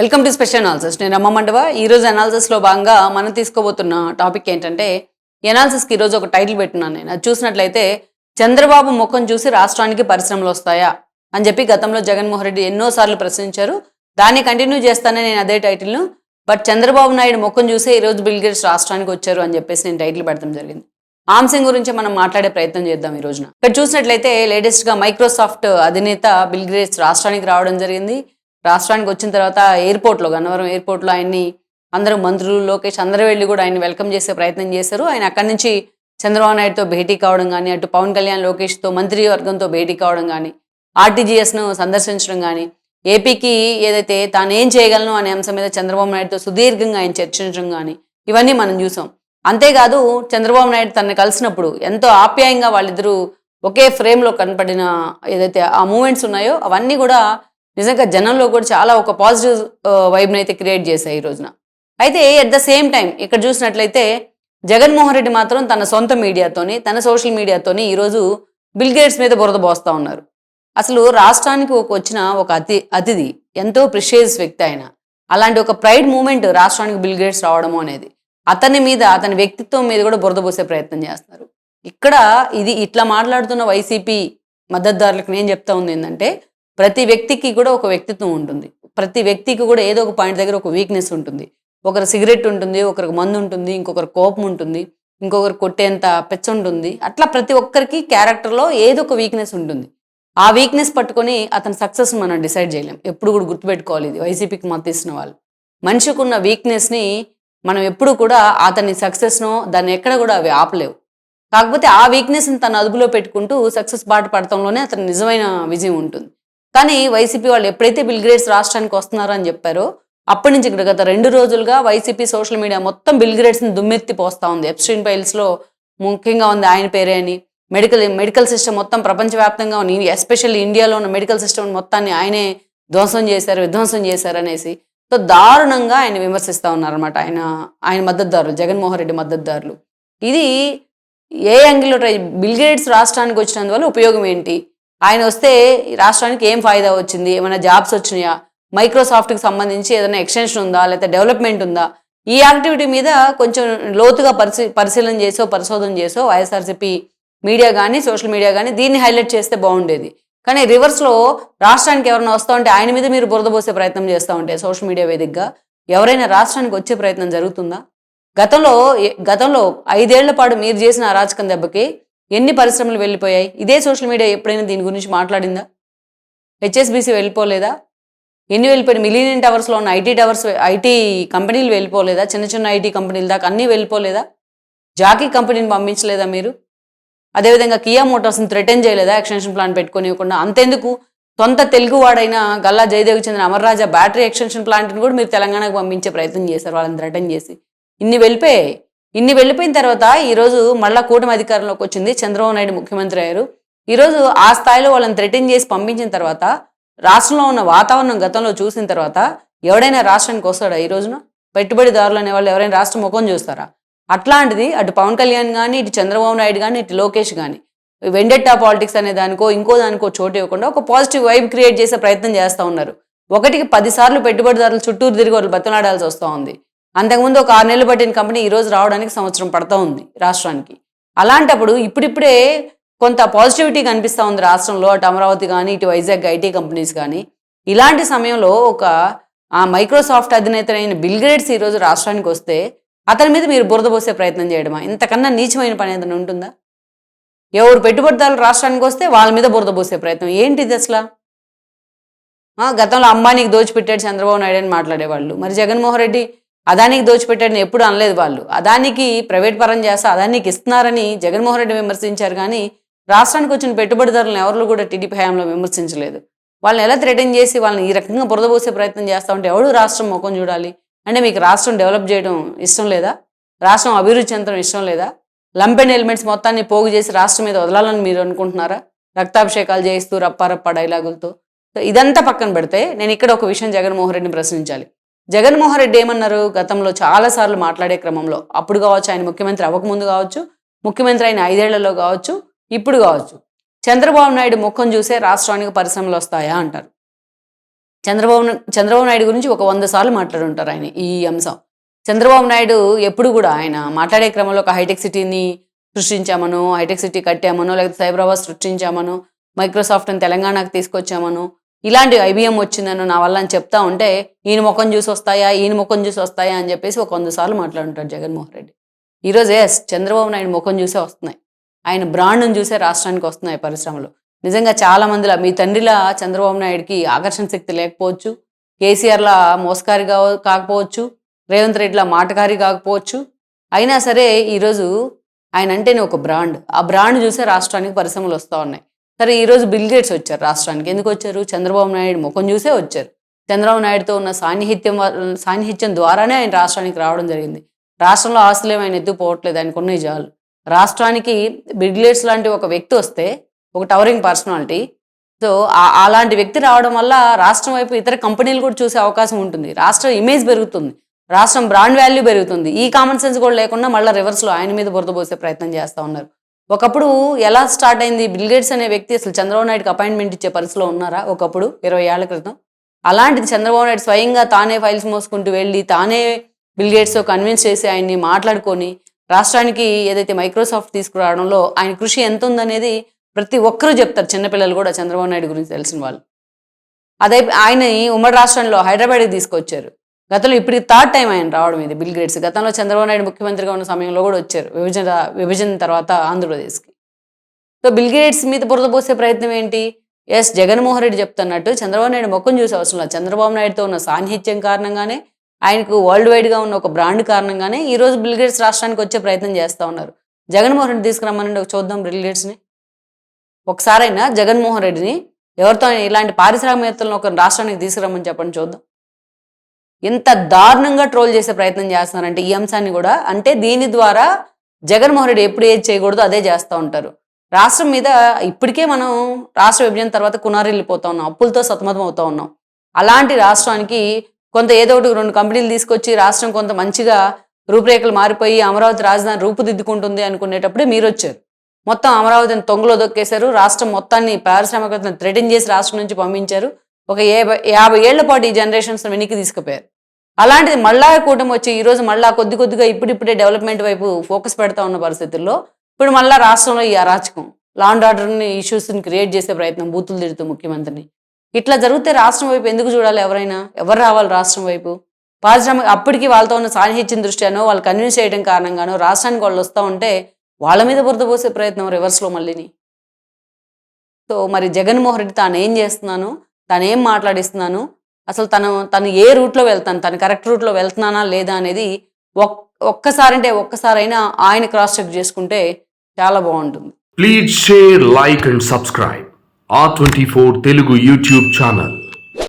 Welcome to special analysis. నేను రమ్మ మండవ. ఈ రోజు అనాలిసిస్ భాగంగా మనం తీసుకోబోతున్న టాపిక్ ఏంటంటే ఈ ఈరోజు ఈ రోజు ఒక టైటిల్ పెట్టున్నాను నేను. అది చూసినట్లయితే చంద్రబాబు ముఖం చూసి రాష్ట్రానికి పరిశ్రమలు వస్తాయా? అని చెప్పి గతంలో జగన్మోహన్ రెడ్డి ఎన్నోసార్లు ప్రశ్నించారు. దాన్ని కంటిన్యూ చేస్తానే నేను అదే టైటిల్ను బట్ చంద్రబాబు నాయుడు ముఖం చూసే ఈ రోజు బిల్ గేట్స్ రాష్ట్రానికి వచ్చారు అని చెప్పేసి నేను టైటిల్ పెడతాం జరిగింది. ఆమ్సింగ్ గురించి మనం మాట్లాడే ప్రయత్నం చేద్దాం ఈ రోజున. ఇక్కడ చూసినట్లయితే లేటెస్ట్గా మైక్రోసాఫ్ట్ అధినేత బిల్గేర్స్ రాష్ట్రానికి రావడం జరిగింది. రాష్ట్రానికి వచ్చిన తర్వాత ఎయిర్పోర్ట్లో గన్నవరం ఎయిర్పోర్ట్లో ఆయన్ని అందరూ మంత్రులు లోకేష్ అందరూ వెళ్ళి కూడా ఆయన వెల్కమ్ చేసే ప్రయత్నం చేశారు. ఆయన అక్కడి నుంచి చంద్రబాబు నాయుడుతో భేటీ కావడం కానీ అటు పవన్ కళ్యాణ్ లోకేష్తో మంత్రివర్గంతో భేటీ కావడం కానీ ఆర్టీజీఎస్ను సందర్శించడం కానీ ఏపీకి ఏదైతే తాను ఏం చేయగలను అనే అంశం మీద చంద్రబాబు నాయుడుతో సుదీర్ఘంగా ఆయన చర్చించడం కానీ ఇవన్నీ మనం చూసాం. అంతేకాదు చంద్రబాబు నాయుడు తనని కలిసినప్పుడు ఎంతో ఆప్యాయంగా వాళ్ళిద్దరూ ఒకే ఫ్రేమ్లో కనపడిన ఏదైతే ఆ మూమెంట్స్ ఉన్నాయో అవన్నీ కూడా నిజంగా జనంలో కూడా చాలా ఒక పాజిటివ్ వైబ్ని అయితే క్రియేట్ చేశాయి ఈ రోజున. అయితే ఎట్ ద సేమ్ టైం ఇక్కడ చూసినట్లయితే జగన్మోహన్ రెడ్డి మాత్రం తన సొంత మీడియాతోని తన సోషల్ మీడియాతోని ఈరోజు బిల్ గేట్స్ మీద బురద పోస్తూ ఉన్నారు. అసలు రాష్ట్రానికి ఒక వచ్చిన ఒక అతి అతిథి ఎంతో ప్రిషియస్ వ్యక్తి ఆయన. అలాంటి ఒక ప్రైడ్ మూమెంట్ రాష్ట్రానికి బిల్ గేట్స్ రావడము అనేది. అతని మీద అతని వ్యక్తిత్వం మీద కూడా బురద పోసే ప్రయత్నం చేస్తున్నారు. ఇక్కడ ఇది ఇట్లా మాట్లాడుతున్న వైసీపీ మద్దతుదారులకు నేను చెప్తా ఉంది ఏంటంటే ప్రతి వ్యక్తికి కూడా ఒక వ్యక్తిత్వం ఉంటుంది. ప్రతి వ్యక్తికి కూడా ఏదో ఒక పాయింట్ దగ్గర ఒక వీక్నెస్ ఉంటుంది. ఒకరు సిగరెట్ ఉంటుంది ఒకరికి మందు ఉంటుంది ఇంకొకరు కోపం ఉంటుంది ఇంకొకరు కొట్టేంత పెచ్చ ఉంటుంది. అట్లా ప్రతి ఒక్కరికి క్యారెక్టర్లో ఏదో ఒక వీక్నెస్ ఉంటుంది. ఆ వీక్నెస్ పట్టుకొని అతని సక్సెస్ మనం డిసైడ్ చేయలేం. ఎప్పుడు కూడా గుర్తుపెట్టుకోవాలి ఇది. వైసీపీకి మద్దతు ఇస్తున్న వాళ్ళు. మనిషికి ఉన్న వీక్నెస్ని మనం ఎప్పుడు కూడా అతని సక్సెస్నో దాన్ని ఎక్కడ కూడా అవి ఆపలేవు. కాకపోతే ఆ వీక్నెస్ని తన అదుపులో పెట్టుకుంటూ సక్సెస్ బాట పడటంలోనే అతని నిజమైన విజయం ఉంటుంది. కానీ వైసీపీ వాళ్ళు ఎప్పుడైతే బిల్గ్రేడ్స్ రాష్ట్రానికి వస్తున్నారో అని చెప్పారో అప్పటి నుంచి ఇక్కడ గత రెండు రోజులుగా వైసీపీ సోషల్ మీడియా మొత్తం బిల్గ్రేడ్స్ని దుమ్మెత్తి పోస్తా ఉంది. ఎప్స్ట్రీన్ ఫైల్స్లో ముఖ్యంగా ఉంది ఆయన పేరే అని. మెడికల్ మెడికల్ సిస్టమ్ మొత్తం ప్రపంచవ్యాప్తంగా ఉంది. ఎస్పెషల్లీ ఇండియాలో ఉన్న మెడికల్ సిస్టమ్ మొత్తాన్ని ఆయనే ధ్వంసం చేశారు విధ్వంసం చేశారు అనేసి. సో దారుణంగా ఆయన విమర్శిస్తూ ఉన్నారన్నమాట ఆయన ఆయన మద్దతుదారులు జగన్మోహన్ రెడ్డి మద్దతుదారులు. ఇది ఏ యాంగిల్లో ట్రై బిల్ గేట్స్ రాష్ట్రానికి వచ్చినందువల్ల ఉపయోగం ఏంటి? ఆయన వస్తే రాష్ట్రానికి ఏం ఫాయిదా వచ్చింది? ఏమైనా జాబ్స్ వచ్చినాయా? మైక్రోసాఫ్ట్కి సంబంధించి ఏదైనా ఎక్స్టెన్షన్ ఉందా? లేకపోతే డెవలప్మెంట్ ఉందా? ఈ యాక్టివిటీ మీద కొంచెం లోతుగా పరిశీ పరిశీలన చేసో పరిశోధన చేసో వైఎస్ఆర్సీపీ మీడియా కానీ సోషల్ మీడియా కానీ దీన్ని హైలైట్ చేస్తే బాగుండేది. కానీ రివర్స్లో రాష్ట్రానికి ఎవరైనా వస్తూ ఉంటే ఆయన మీద మీరు బురద పోసే ప్రయత్నం చేస్తూ ఉంటే సోషల్ మీడియా వేదికగా ఎవరైనా రాష్ట్రానికి వచ్చే ప్రయత్నం జరుగుతుందా? గతంలో గతంలో ఐదేళ్ళ పాటు మీరు చేసిన అరాచకం దెబ్బకి ఎన్ని పరిశ్రమలు వెళ్ళిపోయాయి? ఇదే సోషల్ మీడియా ఎప్పుడైనా దీని గురించి మాట్లాడిందా? హెచ్ఎస్బిసి వెళ్ళిపోలేదా? ఎన్ని వెళ్ళిపోయాయి? మిలీనియన్ టవర్స్లో ఉన్న ఐటీ టవర్స్ ఐటీ కంపెనీలు వెళ్ళిపోలేదా? చిన్న చిన్న ఐటీ కంపెనీల దాకా అన్నీ వెళ్ళిపోలేదా? జాకీ కంపెనీని పంపించలేదా మీరు? అదేవిధంగా కియా మోటార్స్ని థ్రెటన్ చేయలేదా? ఎక్స్టెన్షన్ ప్లాన్ పెట్టుకొని ఇవ్వకుండా అంతెందుకు? సొంత తెలుగువాడైన గల్లా జయదేవ్కి చెందిన అమర్రాజా బ్యాటరీ ఎక్స్టెన్షన్ ప్లాంట్ని కూడా మీరు తెలంగాణకు పంపించే ప్రయత్నం చేశారు. వాళ్ళని థ్రెటన్ చేసి. ఇన్ని వెళ్ళిపోయాయి. ఇన్ని వెళ్ళిపోయిన తర్వాత ఈరోజు మళ్ళా కూటమి అధికారంలోకి వచ్చింది చంద్రబాబు నాయుడు ముఖ్యమంత్రి అయ్యారు. ఈరోజు ఆ స్థాయిలో వాళ్ళని థ్రెటన్ చేసి పంపించిన తర్వాత రాష్ట్రంలో ఉన్న వాతావరణం గతంలో చూసిన తర్వాత ఎవడైనా రాష్ట్రానికి వస్తాడా ఈ రోజున? పెట్టుబడిదారులు అనే వాళ్ళు ఎవరైనా రాష్ట్ర ముఖం చూస్తారా? అట్లాంటిది అటు పవన్ కళ్యాణ్ కానీ ఇటు చంద్రబాబు నాయుడు కానీ ఇటు లోకేష్ కానీ వెండెట్టా పాలిటిక్స్ అనే దానికో ఇంకో దానికో చోటు ఇవ్వకుండా ఒక పాజిటివ్ వైబ్ క్రియేట్ చేసే ప్రయత్నం చేస్తూ ఉన్నారు. ఒకటికి పదిసార్లు పెట్టుబడిదారులు చుట్టూరు తిరిగి వాళ్ళు బతులాడాల్సి వస్తూ ఉంది. అంతకుముందు ఒక ఆరు నెలలు పట్టిన కంపెనీ ఈరోజు రావడానికి సంవత్సరం పడతా ఉంది రాష్ట్రానికి. అలాంటప్పుడు ఇప్పుడిప్పుడే కొంత పాజిటివిటీ కనిపిస్తూ ఉంది రాష్ట్రంలో అటు అమరావతి కానీ ఇటు వైజాగ్ ఐటీ కంపెనీస్ కానీ ఇలాంటి సమయంలో ఒక ఆ మైక్రోసాఫ్ట్ అధినేతలైన బిల్గ్రేడ్స్ బిల్ గ్రేట్స్ ఈరోజు రాష్ట్రానికి వస్తే అతని మీద మీరు బురద పోసే ప్రయత్నం చేయడమా? ఇంతకన్నా నీచమైన పని ఏదైనా ఉంటుందా? ఎవరు పెట్టుబడిదారులు రాష్ట్రానికి వస్తే వాళ్ళ మీద బురద పోసే ప్రయత్నం. ఏంటిది అసలు? గతంలో అంబానీకి దోచిపెట్టాడు చంద్రబాబు నాయుడు అని మాట్లాడేవాళ్ళు. మరి జగన్మోహన్ రెడ్డి అదానికి దోచిపెట్టాడని ఎప్పుడు అనలేదు వాళ్ళు. అదానికి ప్రైవేట్ పరం చేస్తే అదానికి ఇస్తున్నారని జగన్మోహన్ రెడ్డి విమర్శించారు కానీ రాష్ట్రానికి వచ్చిన పెట్టుబడిదారులను ఎవరు కూడా టీడీపీ హయాంలో విమర్శించలేదు. వాళ్ళని ఎలా థ్రెటన్ చేసి వాళ్ళని ఈ రకంగా బురదబోసే ప్రయత్నం చేస్తా ఉంటే ఎవడు రాష్ట్రం ముఖం చూడాలి? అంటే మీకు రాష్ట్రం డెవలప్ చేయడం ఇష్టం లేదా? రాష్ట్రం అభివృద్ధి చెందడం ఇష్టం లేదా? లంపెన్ ఎలిమెంట్స్ మొత్తాన్ని పోగు చేసి రాష్ట్రం మీద వదలాలని మీరు అనుకుంటున్నారా? రక్తాభిషేకాలు చేయిస్తూ రప్పారప్ప డైలాగులతో. ఇదంతా పక్కన పెడితే నేను ఇక్కడ ఒక విషయం జగన్మోహన్ రెడ్డిని ప్రశ్నించాలి. జగన్మోహన్ రెడ్డి ఏమన్నారు? గతంలో చాలాసార్లు మాట్లాడే క్రమంలో. అప్పుడు కావచ్చు ఆయన ముఖ్యమంత్రి అవ్వకముందు కావచ్చు ముఖ్యమంత్రి అయిన ఐదేళ్ళలో కావచ్చు ఇప్పుడు కావచ్చు. చంద్రబాబు నాయుడు ముఖం చూసే రాష్ట్రానికి పరిశ్రమలు వస్తాయా? అంటారు. చంద్రబాబు చంద్రబాబు నాయుడు గురించి ఒక వంద సార్లు మాట్లాడుంటారు ఆయన ఈ అంశం. చంద్రబాబు నాయుడు ఎప్పుడు కూడా ఆయన మాట్లాడే క్రమంలో ఒక హైటెక్ సిటీని సృష్టించామనో హైటెక్ సిటీ కట్టామనో లేకపోతే సైబరాబాద్ సృష్టించామనో మైక్రోసాఫ్ట్ని తెలంగాణకు తీసుకొచ్చామనో ఇలాంటి ఐబిఎం వచ్చిందను నా వల్ల అని చెప్తా ఉంటే ఈయన ముఖం చూసి వస్తాయా ఈయన ముఖం చూసి వస్తాయా అని చెప్పేసి ఒక వంద సార్లు మాట్లాడుంటారు జగన్మోహన్ రెడ్డి. ఈరోజు ఎస్ చంద్రబాబు నాయుడు ముఖం చూసే వస్తున్నాయి. ఆయన బ్రాండ్ను చూసే రాష్ట్రానికి వస్తున్నాయి పరిశ్రమలు. నిజంగా చాలా మందిలా మీ తండ్రిలా చంద్రబాబు నాయుడికి ఆకర్షణ శక్తి లేకపోవచ్చు కేసీఆర్లా మోసకారి కాకపోవచ్చు రేవంత్ రెడ్డిలా మాటకారి కాకపోవచ్చు. అయినా సరే ఈరోజు ఆయన అంటేనే ఒక బ్రాండ్. ఆ బ్రాండ్ చూసే రాష్ట్రానికి పరిశ్రమలు వస్తూ ఉన్నాయి. సరే ఈరోజు బిల్ గేట్స్ వచ్చారు రాష్ట్రానికి. ఎందుకు వచ్చారు? చంద్రబాబు నాయుడు ముఖం చూసే వచ్చారు. చంద్రబాబు నాయుడుతో ఉన్న సాన్నిహిత్యం సాన్నిహిత్యం ద్వారానే ఆయన రాష్ట్రానికి రావడం జరిగింది. రాష్ట్రంలో ఆస్తులు ఏమైనా ఎత్తుపోవట్లేదు ఆయనకు ఉన్నాయి చాలు. రాష్ట్రానికి బిగ్లేట్స్ లాంటి ఒక వ్యక్తి వస్తే ఒక టవరింగ్ పర్సనాలిటీ సో అలాంటి వ్యక్తి రావడం వల్ల రాష్ట్రం వైపు ఇతర కంపెనీలు కూడా చూసే అవకాశం ఉంటుంది. రాష్ట్ర ఇమేజ్ పెరుగుతుంది. రాష్ట్రం బ్రాండ్ వాల్యూ పెరుగుతుంది. ఈ కామన్ సెన్స్ కూడా లేకుండా మళ్ళీ రివర్స్లో ఆయన మీద బురద పోసే ప్రయత్నం చేస్తూ ఉన్నారు. ఒకప్పుడు ఎలా స్టార్ట్ అయింది? బిల్గేట్స్ అనే వ్యక్తి అసలు చంద్రబాబు నాయుడుకి అపాయింట్మెంట్ ఇచ్చే పరిస్థితిలో ఉన్నారా? ఒకప్పుడు ఇరవై ఏళ్ళ క్రితం. అలాంటిది చంద్రబాబు నాయుడు స్వయంగా తానే ఫైల్స్ మోసుకుంటూ వెళ్ళి తానే బిల్గేట్స్తో కన్విన్స్ చేసి ఆయన్ని మాట్లాడుకొని రాష్ట్రానికి ఏదైతే మైక్రోసాఫ్ట్ తీసుకురావడంలో ఆయన కృషి ఎంత ఉందనేది ప్రతి ఒక్కరూ చెప్తారు. చిన్నపిల్లలు కూడా చంద్రబాబు నాయుడు గురించి తెలిసిన వాళ్ళు. అదే ఆయన ఉమ్మడి రాష్ట్రంలో హైదరాబాద్కి తీసుకొచ్చారు. గతంలో ఇప్పుడు థర్డ్ టైం ఆయన రావడం ఇది బిల్ గేట్స్. గతంలో చంద్రబాబు నాయుడు ముఖ్యమంత్రిగా ఉన్న సమయంలో కూడా వచ్చారు. విభజన విభజన తర్వాత ఆంధ్రప్రదేశ్కి. సో బిల్ గేట్స్ మీద బురద పోసే ప్రయత్నం ఏంటి? ఎస్ జగన్మోహన్ రెడ్డి చెప్తున్నట్టు చంద్రబాబు నాయుడు ముఖం చూసే అవసరం లేదు. చంద్రబాబు నాయుడుతో ఉన్న సాన్నిహిత్యం కారణంగానే ఆయనకు వరల్డ్ వైడ్గా ఉన్న ఒక బ్రాండ్ కారణంగానే ఈ రోజు బిల్ గేట్స్ రాష్ట్రానికి వచ్చే ప్రయత్నం చేస్తూ ఉన్నారు. జగన్మోహన్ రెడ్డి తీసుకురమ్మనండి ఒక చూద్దాం బిల్ గేట్స్ని. ఒకసారైనా జగన్మోహన్ రెడ్డిని ఎవరితో ఇలాంటి పారిశ్రామికవేత్తలను ఒక రాష్ట్రానికి తీసుకురమ్మని చెప్పండి చూద్దాం. ఎంత దారుణంగా ట్రోల్ చేసే ప్రయత్నం చేస్తున్నారంటే ఈ అంశాన్ని కూడా. అంటే దీని ద్వారా జగన్మోహన్ రెడ్డి ఎప్పుడు ఏది చేయకూడదు అదే చేస్తూ ఉంటారు. రాష్ట్రం మీద ఇప్పటికే మనం రాష్ట్ర విభజన తర్వాత కునారెళ్ళిపోతా ఉన్నాం. అప్పులతో సతమతం అవుతా ఉన్నాం. అలాంటి రాష్ట్రానికి కొంత ఏదో ఒకటి రెండు కంపెనీలు తీసుకొచ్చి రాష్ట్రం కొంత మంచిగా రూపురేఖలు మారిపోయి అమరావతి రాజధాని రూపుదిద్దుకుంటుంది అనుకునేటప్పుడే మీరు వచ్చారు. మొత్తం అమరావతిని తొంగలో దొక్కేశారు. రాష్ట్రం మొత్తాన్ని పారిశ్రామికతను థ్రెటన్ చేసి రాష్ట్రం నుంచి పంపించారు. ఒక యాభై యాభై ఏళ్ళ పాటు ఈ జనరేషన్స్ వెనక్కి తీసుకుపోయారు. అలాంటిది మళ్ళా కూటమి వచ్చి ఈరోజు మళ్ళా కొద్ది కొద్దిగా ఇప్పుడిప్పుడే డెవలప్మెంట్ వైపు ఫోకస్ పెడతా ఉన్న పరిస్థితుల్లో ఇప్పుడు మళ్ళా రాష్ట్రంలో ఈ అరాచకం లాండ్ ఆర్డర్ని ఇష్యూస్ని క్రియేట్ చేసే ప్రయత్నం బూతులు తిడుతూ ముఖ్యమంత్రిని. ఇట్లా జరిగితే రాష్ట్రం వైపు ఎందుకు చూడాలి ఎవరైనా? ఎవరు రావాలి రాష్ట్రం వైపు? పారిశ్రామిక అప్పటికి వాళ్ళతో ఉన్న సాన్నిహిత్యం దృష్ట్యానో వాళ్ళు కన్విన్స్ చేయడం కారణంగానో రాష్ట్రానికి వాళ్ళు వస్తూ ఉంటే వాళ్ళ మీద బురద పోసే ప్రయత్నం రివర్స్లో మళ్ళీని? సో మరి జగన్మోహన్ రెడ్డి తాను ఏం చేస్తున్నాను? తాను ఏం మాట్లాడిస్తున్నాను? అసలు తను తను ఏ రూట్లో వెళ్తాను? తను కరెక్ట్ రూట్లో వెళ్తున్నానా లేదా అనేది ఒక్ ఒక్కసారి అంటే ఒక్కసారైనా ఆయన క్రాస్ చెక్ చేసుకుంటే చాలా బాగుంటుంది. Please share like and subscribe. ఆ twenty four Telugu YouTube channel.